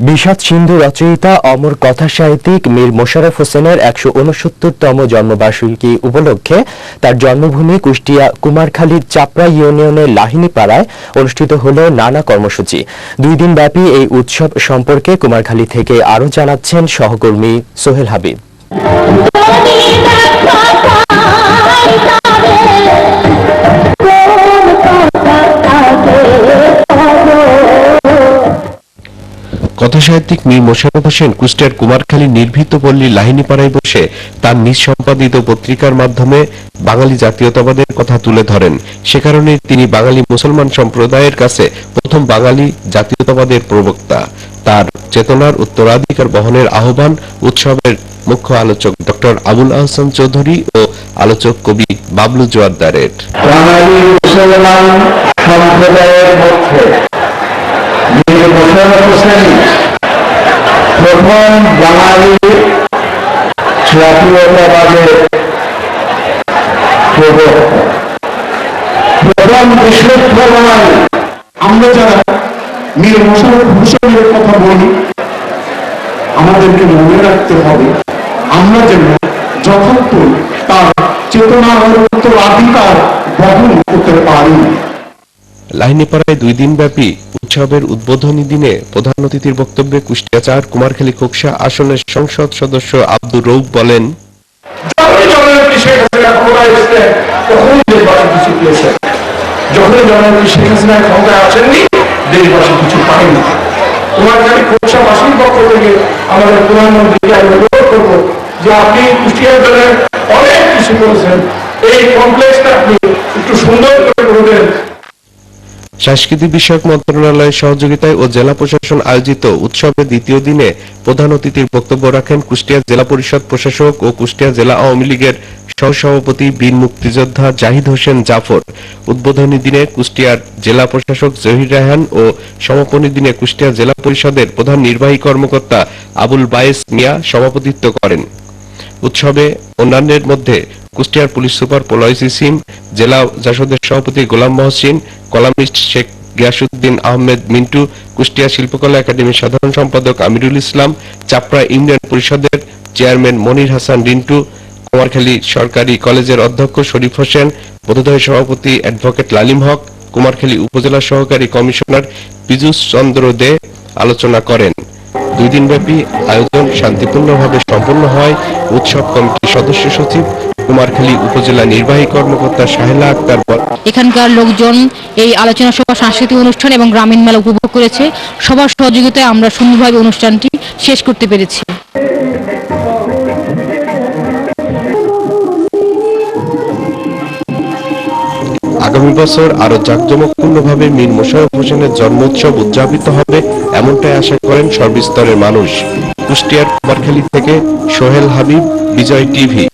বিষাদ সিন্ধু রচয়িতা অমর কথা সাহিত্যিক মীর মোশারফ হোসেনের একশো উনসত্তরতম জন্মবার্ষিকী উপলক্ষে তার জন্মভূমি কুষ্টিয়া কুমারখালীর চাপড়া ইউনিয়নের লাহিনীপাড়ায় অনুষ্ঠিত হল নানা কর্মসূচি। দুই দিন ব্যাপী এই উৎসব সম্পর্কে কুমারখালী থেকে আরও জানাচ্ছেন সহকর্মী সোহেল হাবিব। কথাসাহিত্যিক মীর মোশাররফ হোসেন কুষ্টিয়ার কুমারখালী নির্ভীত পল্লী লাহিনীপাড়ায় বসে তার নিজ সম্পাদিত পত্রিকার মাধ্যমে বাঙালি জাতীয়তাবাদের কথা তুলে ধরেন। সে কারণে তিনি বাঙালি মুসলমান সম্প্রদায়ের কাছে প্রথম বাঙালি জাতীয়তাবাদের প্রবক্তা। তার চেতনার উত্তরাধিকার বহনের আহ্বান উৎসবের মুখ্য আলোচক ডক্টর আবুল আহসান চৌধুরী ও আলোচক কবি বাবলু জোয়ারদারের। মুসলমান সম্প্রদায়ের মধ্যে মীর মোশাররফ প্রথম বাঙালি জাতীয়তাবাদের প্রথম আমরা যারা মীর মোশাররফ হোসেনের কথা বলি, আমাদেরকে মনে রাখতে হবে, আমরা যেন যথার্থ তার চেতনা ও উত্তরাধিকার বহন করতে পারি। লাহিনীপাড়ায় দুই দিনব্যাপী উৎসবের উদ্বোধনী দিনে প্রধান অতিথির বক্তব্যে কুষ্টিয়া চার কুমারখালী খোকসা আসনের সংসদ সদস্য আব্দুর রৌফ বলেন জননেত্রী শেখ হাসিনা ক্ষমতায় আসেননি, দেশবাসী কিছু পায়নি। তোমার খালি কোষাবাসীর পক্ষ থেকে আমাদের প্রধানমন্ত্রীকে আমি অনুরোধ করব যে আপনি কুষ্টিয়ার জন্য অনেক কিছু করেছেন। এই কমপ্লেক্সটা আপনি একটু সুন্দর করে করবেন সাংস্কৃতিক বিষয়ক মন্ত্রণালয়ের সহযোগিতায় ও জেলা প্রশাসন আয়োজিত উৎসবের দ্বিতীয় দিনে প্রধান অতিথির বক্তব্য রাখেন কুষ্টিয়া জেলা পরিষদ প্রশাসক ও কুষ্টিয়া জেলা আওয়ামী লীগের সহসভাপতি বীর মুক্তিযোদ্ধা জাহিদ হোসেন জাফর। উদ্বোধনী দিনে কুষ্টিয়ার জেলা প্রশাসক জহির রায়হান ও সমাপনী দিনে কুষ্টিয়া জেলা পরিষদের প্রধান নির্বাহী কর্মকর্তা আবুল বায়েস মিয়া সভাপতিত্ব করেন। উৎসবে অন্যান্যের মধ্যে কুষ্টিয়ার পুলিশ সুপার প্রলয় সিম, জেলা জাসদের সভাপতি গোলাম মহসিন, কলামিস্ট শেখ গিয়াসুদ্দিন আহমেদ মিন্টু, কুষ্টিয়া শিল্পকলা একাডেমির সাধারণ সম্পাদক আমিরুল ইসলাম, চাপড়া ইউনিয়ন পরিষদের চেয়ারম্যান মনির হাসান রিন্টু, কুমারখালী সরকারি কলেজের অধ্যক্ষ শরীফ হোসেন, বোধোদয় সভাপতি অ্যাডভোকেট লালিম হক, কুমারখালী উপজেলা সহকারী কমিশনার পীযুষ চন্দ্র দে আলোচনা করেন। দুই দিনব্যাপী আয়োজন শান্তিপূর্ণভাবে সম্পন্ন হয়। উৎসব কমিটির সদস্য সচিব? কুমারখালী উপজেলা নির্বাহী কর্মকর্তা সাহেলা আক্তার এখানকার লোকজন এই আলোচনা সভা, সাংস্কৃতিক অনুষ্ঠান এবং গ্রামীণ মেলা উপভোগ করেছে। সবার সহযোগিতায় আমরা সুন্দরভাবে অনুষ্ঠানটি শেষ করতে পেরেছি। আগামী বছর আরও জাঁকজমকপূর্ণভাবে মীর মোশারফ হোসেনের জন্মোৎসব উদযাপিত হবে, এমনটাই আশা করেন সর্বস্তরের মানুষ। কুষ্টিয়ার কুমারখালী থেকে সোহেল হাবিব, বিজয় টিভি।